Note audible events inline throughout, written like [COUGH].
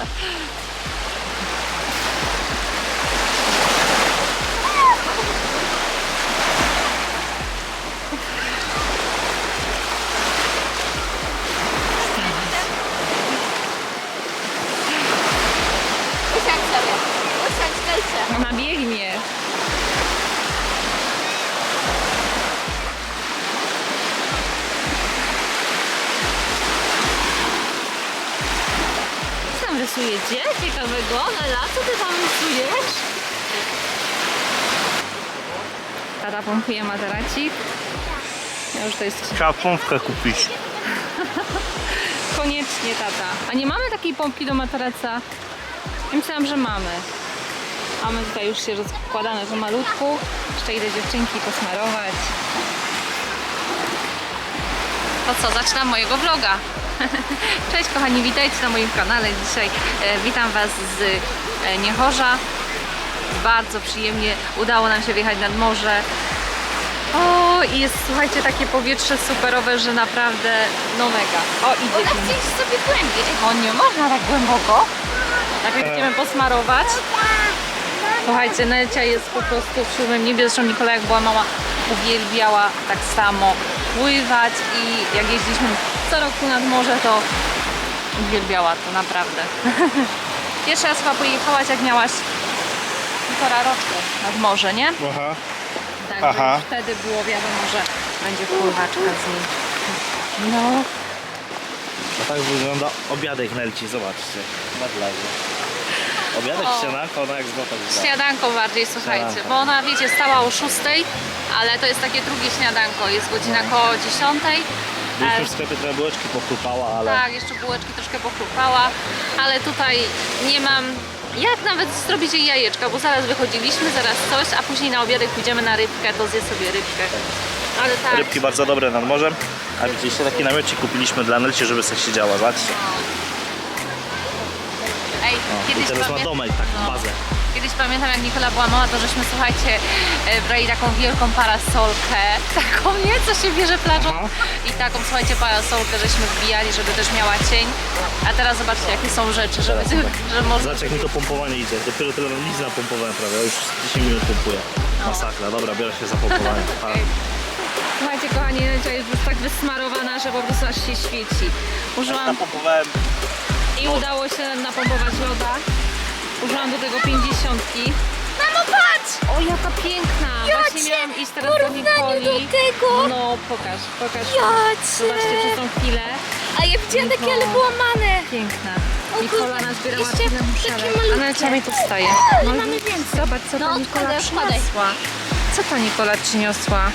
フフフ。Ciekawego? Nela, co ty tam rysujesz? Tata pompuje materacik. Ja już to jest Trzeba pompkę kupić. koniecznie tata. A nie mamy takiej pompki do materaca? Ja myślałam, że mamy. A my tutaj już się rozkładamy po malutku. Jeszcze idę dziewczynki posmarować. To co, zaczynam mojego vloga. [LAUGHS] Cześć kochani, witajcie na moim kanale. Dzisiaj e, witam Was z e, Niechorza. Bardzo przyjemnie udało nam się wjechać nad morze. O, i jest, słuchajcie, takie powietrze superowe, że naprawdę, no mega. O, idzie Ona chce iść sobie głębiej. O, nie można tak głęboko. Najpierw chcemy posmarować. Słuchajcie, Nelcia jest po prostu w siódmym niebie. Zresztą Nikola jak była mała, uwielbiała tak samo pływać i jak jeździliśmy co roku nad morze, to uwielbiała to naprawdę. [LAUGHS] Pierwszy raz chyba pojechałaś jak miałaś półtora roku nad morze, nie? Aha. Także Aha. wtedy było wiadomo, że będzie pływaczka z nim. No, A tak wygląda obiadek Nelci, zobaczcie. Na plaży. Obiadek, O. śniadanko, ona jak złota gwiazda. Śniadanko bardziej, słuchajcie, Śniadanko. bo ona, wiecie, stała o 6, ale to jest takie drugie śniadanko, jest godzina koło 10. Byliśmy w sklepie, trochę bułeczki pochrupała, ale... Tak, jeszcze bułeczki troszkę pochrupała, ale tutaj nie mam jak nawet zrobić jej jajeczka, bo zaraz wychodziliśmy, zaraz coś, a później na obiadek pójdziemy na rybkę, to zje sobie rybkę. Ale tak, Rybki bardzo dobre nad morzem. A widzieliście, taki namiocik kupiliśmy dla Nelci, żeby sobie siedziała, zobaczcie. ej, O, I kiedyś teraz ma domek, taką No. bazę. Kiedyś pamiętam, jak Nikola była mała, to żeśmy, słuchajcie, e, brali taką wielką parasolkę, [LAUGHS] taką, nie, co się bierze plażą, i taką, słuchajcie, parasolkę żeśmy wbijali, żeby też miała cień. A teraz zobaczcie, jakie są rzeczy, żeby, że można... Zobacz jak mi to pompowanie idzie. Dopiero tyle mam nic na pompowanie prawie, ja już 10 minut pompuję. Masakra, dobra, biorę się za pompowanie. [LAUGHS] Słuchajcie, kochani, Necia jest już tak wysmarowana, że po prostu aż się świeci. Użyłam Napompowałem i udało się napompować loda. Użyłam do tego 50. Mamo, patrz! O, jaka piękna! Ja Właśnie cię miałam iść teraz do porównaniu Nikoli. do tego. No, pokaż, pokaż. Ja Zobaczcie cię. przez tą chwilę. A ja widziałam takie, ale było mane. Piękna. O Nikola kurde, nazbierała jeszcze tyle takie malutkie. A Nelcia mi tu wstaje. Ale mamy więcej. Zobacz, co No, ta Nikola odkładaj, odkładaj. przyniosła. Co ta Nikola przyniosła?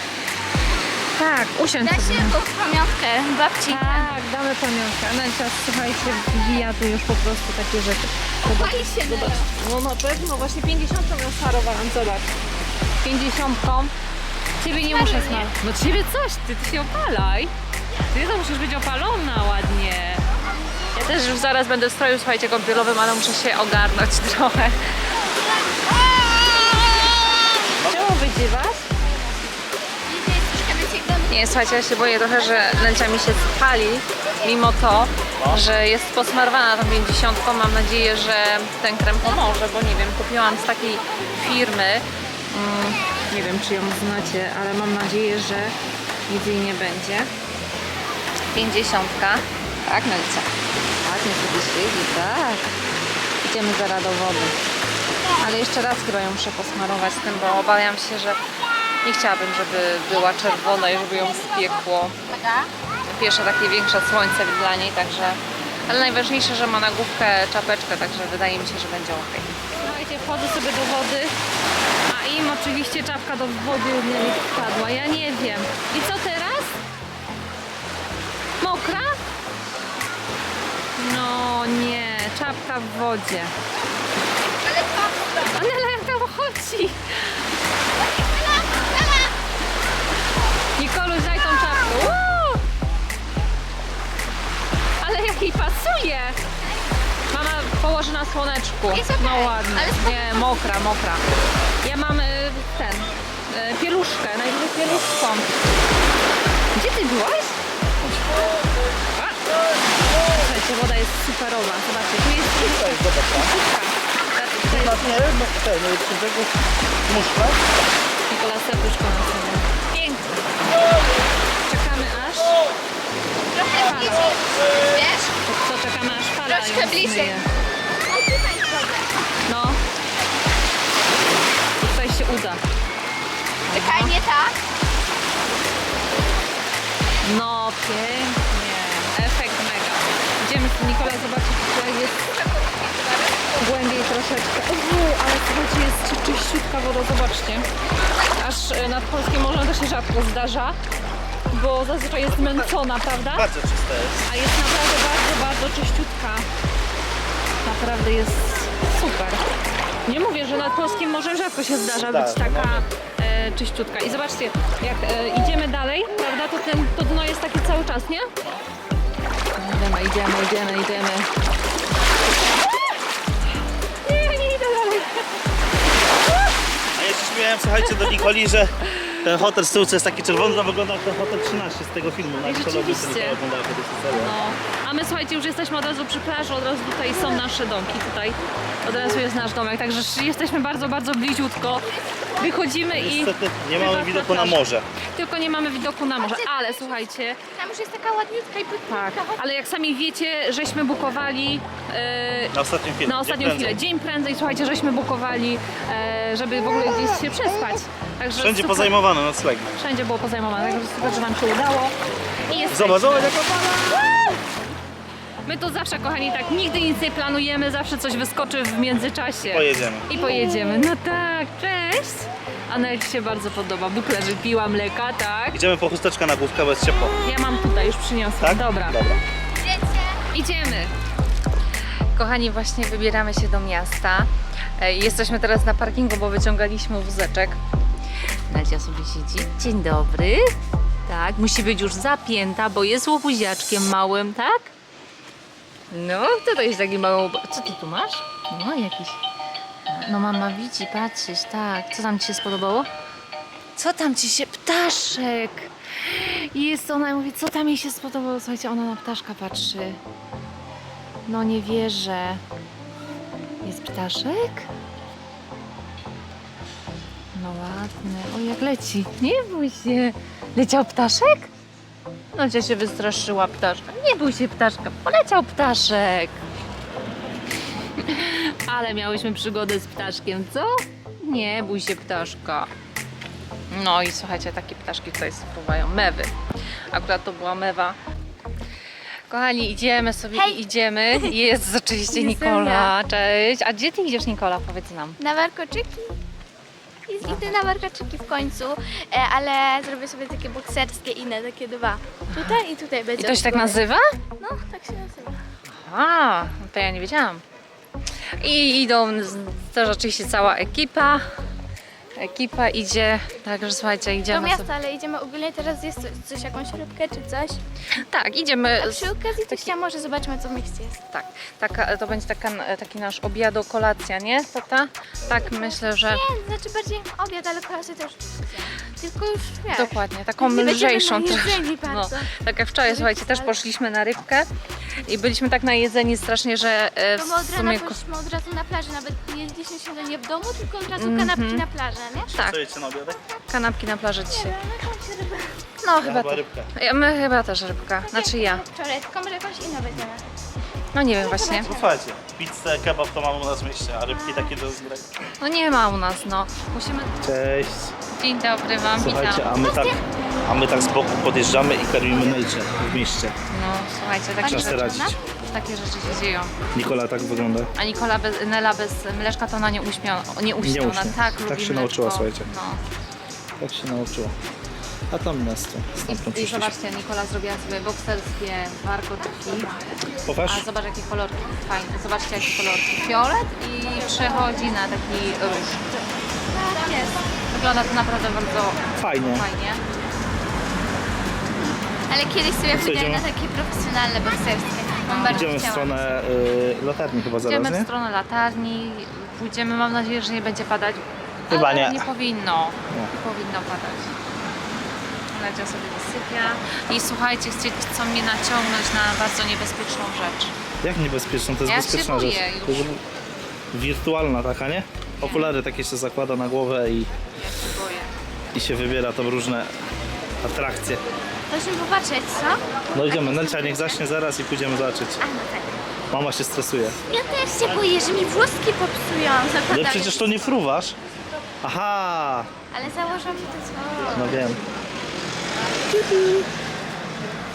Tak, usiądź Da się tą pamiątkę babci. Tak, damy pamiątkę. A Nelcia, słuchajcie, wbija tu już po prostu takie rzeczy. Zobacz, się zobacz. No na pewno, właśnie 50 ją smarowałam, zobacz. 50. Ciebie nie muszę smarować. No ciebie coś, ty, ty się opalaj. Ty to musisz być opalona ładnie. Ja też już zaraz będę w stroju, słuchajcie, kąpielowym, ale muszę się ogarnąć [LAUGHS] trochę. Czemu wydziewasz? Nie, słuchajcie, ja się boję trochę, że nęcia mi się spali, mimo to, że jest posmarowana tą 50. Mam nadzieję, że ten krem pomoże, bo nie wiem, kupiłam z takiej firmy. Mm, nie wiem, czy ją znacie, ale mam nadzieję, że nic jej nie będzie. 50. Tak, Nelcia. Ładnie sobie siedzi, tak. Idziemy zaraz do wody. Ale jeszcze raz chyba muszę posmarować tym, bo obawiam się, że nie chciałabym, żeby była czerwona i żeby ją spiekło. Pierwsze takie większe słońce dla niej, także... Ale najważniejsze, że ma na główkę czapeczkę, także wydaje mi się, że będzie ok. Słuchajcie, wchodzę sobie do wody, a im oczywiście czapka do wody nie wpadła. Ja nie wiem. I co teraz? Mokra? No nie, czapka w wodzie. Na słoneczku. Jest okej, No ładnie. ale spoko- Nie, mokra, mokra. Ja mam y, ten, y, pieluszkę, najwyżej pieluszką. Gdzie ty byłaś? A! Słuchajcie, woda jest superowa. Zobaczcie, tu jest Tutaj, zobacz tam. pieluszka. To jest Na nie, no ten, muszla. Nikola serduszko na sobie. Pięknie. Czekamy aż. Trochę bliżej. Wiesz? To co, czekamy aż fala Troszkę bliżej. zmyje. Czekaj, nie tak. No pięknie, efekt mega. Idziemy z Nikola zobaczyć, czy jest głębiej troszeczkę. Uuu, ale słuchajcie, jest czy- czyściutka woda, zobaczcie. Aż e, nad polskim morzem to się rzadko zdarza, bo zazwyczaj jest męcona, prawda? Bardzo czyste jest. A jest naprawdę bardzo, bardzo czyściutka. Naprawdę jest super. Nie mówię, że nad polskim morzem rzadko się zdarza być Zdarza, taka czyściutka. I zobaczcie, jak e, idziemy dalej, prawda, to, ten, to dno jest takie cały czas, nie? Idziemy, idziemy, idziemy, idziemy. Nie, nie idę dalej. A ja się śmiałem, słuchajcie, do Nikoli, że ten hotel z tyłu, jest taki czerwony, to wygląda jak ten hotel 13 z tego filmu. Na Rzeczywiście. No. A my słuchajcie, już jesteśmy od razu przy plaży, od razu tutaj są nasze domki, tutaj od razu jest nasz domek, także jesteśmy bardzo, bardzo bliziutko. Wychodzimy i... Niestety nie mamy widoku na plaży. morze. Tylko nie mamy widoku na morze, ale słuchajcie, Tam już jest taka ładniutka i płytka. tak, ale jak sami wiecie, żeśmy bukowali e, Na ostatnim filmie. na ostatnią Dzień chwilę, prędzej. dzień prędzej, słuchajcie, żeśmy bukowali, e, żeby w ogóle gdzieś się przespać. Także Wszędzie super, pozajmowane noclegi. Wszędzie było pozajmowane, także super, że nam się udało. I jesteśmy. Zobacz, zobacz jaka fala! My to zawsze, kochani, tak nigdy nic nie planujemy, zawsze coś wyskoczy w międzyczasie. Pojedziemy. I pojedziemy. No tak, cześć! Anel się bardzo podoba. Bukle wypiła mleka, tak? Idziemy po chusteczkę na główkę, bo jest ciepło. Ja mam tutaj, już przyniosłam. Tak? Dobra. Dobra. Idziemy. Kochani, właśnie wybieramy się do miasta. E, Jesteśmy teraz na parkingu, bo wyciągaliśmy wózeczek. Nadia sobie siedzi. Dzień dobry. Tak, musi być już zapięta, bo jest łobuziaczkiem małym, tak? No, to to jest taki mały... Co ty tu masz? No, jakiś... No mama widzi, patrzysz, tak. Co tam Ci się spodobało? Co tam Ci się... Ptaszek! Jest ona, mówi, co tam jej się spodobało? Słuchajcie, ona na ptaszka patrzy. No nie wierzę. Jest ptaszek? No ładny. O, jak leci. Nie bój się. Leciał ptaszek? No cię się wystraszyła ptaszka. Nie bój się ptaszka. Poleciał ptaszek. Ale miałyśmy przygodę z ptaszkiem, co? Nie bój się ptaszka. No i słuchajcie, takie ptaszki tutaj spływają. Mewy. Akurat to była mewa. Kochani, idziemy sobie Hej! i idziemy. Jest oczywiście [LAUGHS] Nikola. Cześć. A gdzie ty idziesz, Nikola? Powiedz nam. Na warkoczyki. I- Idę na warkoczyki w końcu, e, ale zrobię sobie takie bokserskie inne, takie dwa. Tutaj i tutaj I będzie. to się tak nazywa? No, tak się nazywa. A, to ja nie wiedziałam. I idą z- też oczywiście cała ekipa. Ekipa idzie, także słuchajcie, Do idziemy miasta, sobie. ale idziemy ogólnie teraz jest coś, coś jakąś rybkę czy coś. Tak, idziemy. A przy okazji to taki- może zobaczmy co w mieście jest. Tak, taka, to będzie taka, taki nasz obiado, kolacja, nie? Tata? Tak, myślę, że Nie, znaczy bardziej obiad, ale kolację też. Tylko już wiesz. dokładnie, taką nie lżejszą najedzeni No, tak jak wczoraj, słuchajcie, też poszliśmy na rybkę i byliśmy tak najedzeni strasznie, że e, No bo od w rana sumie... poszliśmy od razu na plażę, nawet nie jedliśmy śniadanie w domu, tylko od razu Mhm. kanapki na plażę, nie? Tak, Co jecie na obiadek? kanapki na plaży dzisiaj. No, tam się ryba. No, Ja chyba chyba tak. rybkę. Ja- My chyba też rybka, znaczy ja. Wczoraj, tylko może jakąś inną weźmiemy. No nie wiem właśnie. Słuchajcie, pizzę, kebab to mamy u nas w mieście, a rybki takie do zgrania. No nie ma u nas, no. Musimy... Cześć. Dzień dobry Wam, Słuchajcie, witam. a my tak, a my tak z boku podjeżdżamy i karmimy Nejcze w mieście. No słuchajcie, takie Czas rzeczy, radzić. takie rzeczy się dzieją. Nikola tak wygląda. A Nikola bez, Nela bez mleczka to ona nie uśmiała, nie uśnie, Nie ona uśnie. tak Tak lubi się mleczko. nauczyła, słuchajcie. No. Tak się nauczyła. A tam miasto. Stamtąd I, I przyszliśmy. zobaczcie, Nikola zrobiła sobie bokserskie warkotki. Pokaż. A zobacz jakie kolorki fajne. Zobaczcie jakie kolorki. Fiolet i przechodzi na taki róż. Tak jest. Wygląda to naprawdę bardzo Fajnie. fajnie. Ale kiedyś sobie co, pójdę idziemy? na takie profesjonalne bokserskie. Mam bardzo Idziemy w stronę y, latarni chyba zaraz, Idziemy w nie? stronę latarni, pójdziemy, mam nadzieję, że nie będzie padać. Chyba ale nie. nie powinno. Nie. Nie powinno padać. Nadia sobie wysypia. I słuchajcie, chcą mnie naciągnąć na bardzo niebezpieczną rzecz. Jak niebezpieczną? To jest Ja się bezpieczna boję rzecz. już. To jest wirtualna taka, nie? Okulary takie się zakłada na głowę i, Ja się. I się wybiera tam różne atrakcje. Chodźmy popatrzeć, co? No idziemy, Nelcia niech zaśnie zaraz i pójdziemy zobaczyć. A no tak. Mama się stresuje. Ja też się boję, że mi włoski popsują. Ale Zakładam. przecież to nie fruwasz. Aha, Ale założam to co? no wiem.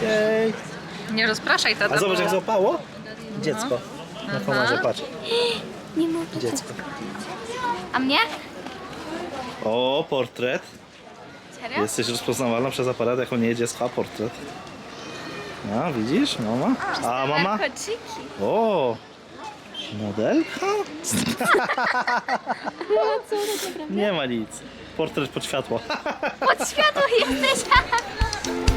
Jej. Nie rozpraszaj tata. A zobacz jak złapało? Dziecko. Na komarze, patrz. [GASPS] Nie mogę. Dziecko. A mnie? O, portret. Serio? Jesteś rozpoznawalna przez aparat jako nie dziecko, a portret. No, widzisz, mama? A mama? O, modelka? [LAUGHS] Nie ma nic. Portret pod światło. Pod światło jesteś. [LAUGHS]